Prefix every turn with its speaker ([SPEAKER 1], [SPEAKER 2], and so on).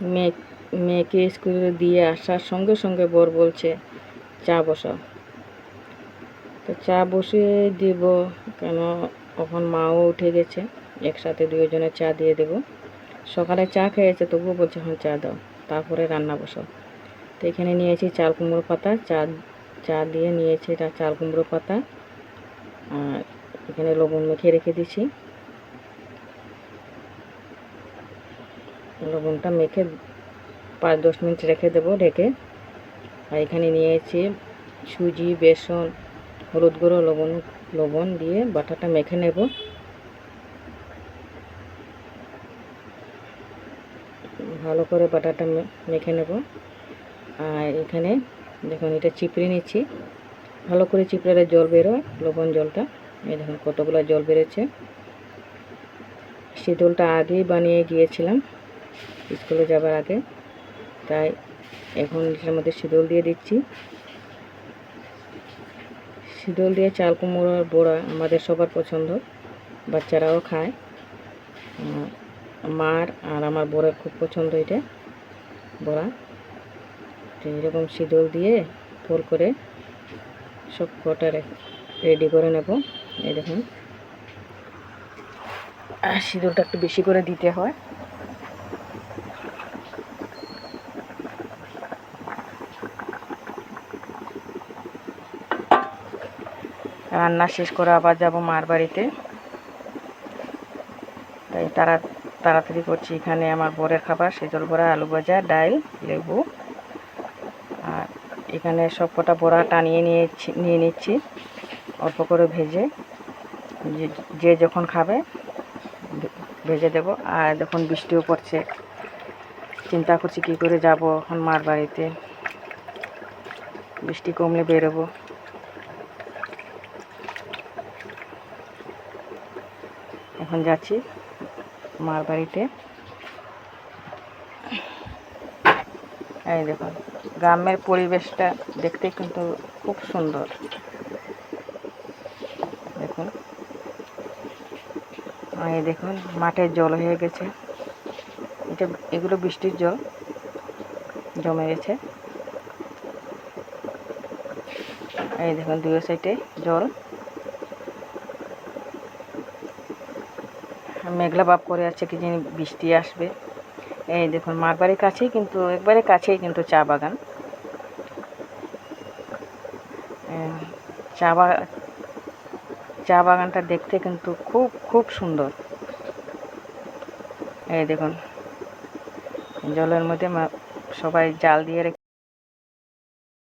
[SPEAKER 1] মেয়ে, মেয়েকে স্কুলে দিয়ে আসার সঙ্গে সঙ্গে বর বলছে, চা বসাও। তো চা বসিয়ে দিব কেন? এখন মাও উঠে গেছে, একসাথে দুজনে চা দিয়ে দেব। সকালে চা খেয়েছে, তবুও বলছে এখন চা দাও, তারপরে রান্না বসাও। তো এখানে নিয়েছি চাল কুমড়ো পাতা, চা চা দিয়ে নিয়েছি চাল কুমড়ো পাতা। আর এখানে লবণ মেখে রেখে দিছি লবণটা মেখে পাঁচ দশ মিনিট রেখে দেবো ঢেকে। আর এখানে নিয়েছি সুজি, বেসন, হলুদ গুঁড়ো, লবণ লবণ দিয়ে বাটাটা মেখে নেব। ভালো করে বাটাটা মেখে নেব। আর এখানে দেখুন এটা চিপড়ে নিচ্ছি। ভালো করে চিপড়ালে জল বেরোয়, লবণ জলটা। এই দেখুন কতগুলো জল বেরোচ্ছে। শীতলটা আগেই বানিয়ে গিয়েছিলাম। স্কুলে যাবার আগে। তাই এখন এটার মধ্যে শীতল দিয়ে দিচ্ছি। শীতল দিয়ে চাল কুমড়োর বড়া আমাদের সবার পছন্দ। বাচ্চারাও খায়। মার আর আমার বড়ের খুব পছন্দ এটা বড়া। তো এরকম শীতল দিয়ে ফোল করে সব কটা রেডি করে নেব। এই দেখুন। সিঁদুরটা একটু বেশি করে দিতে হয়। রান্না শেষ করে আবার যাব মার বাড়িতে। তাই তারা, তাড়াতাড়ি করছি এখানে আমার বরের খাবার, সেজল বড়া, আলু ভাজা, ডাল, লেবু। আর এখানে সব কটা বড়া টানিয়ে নিয়েছি, নিয়ে নিচ্ছি, অল্প করে ভেজে। যে যখন খাবে ভেজে দেব। আর যখন বৃষ্টিও পড়ছে, চিন্তা করছি কী করে যাব এখন মার বাড়িতে। বৃষ্টি কমলে বেরোবো। এখন যাচ্ছি মার বাড়িতে। এই দেখুন, গ্রামের পরিবেশটা দেখতে কিন্তু খুব সুন্দর। দেখুন। এই দেখুন, মাঠে জল হয়ে গেছে। এটা, এগুলো বৃষ্টির জল জমে গেছে। এই দেখুন, দুই সাইডে জল। মেঘলা ভাব করে আছে, কি জানি বৃষ্টি আসবে। এই দেখুন মার বাড়ির কাছেই কিন্তু, একবারে কাছেই কিন্তু চা বাগান। চা বাগান চা বাগানটা দেখতে কিন্তু খুব খুব সুন্দর। এই দেখুন, জলের মধ্যে সবাই জাল দিয়ে রেখে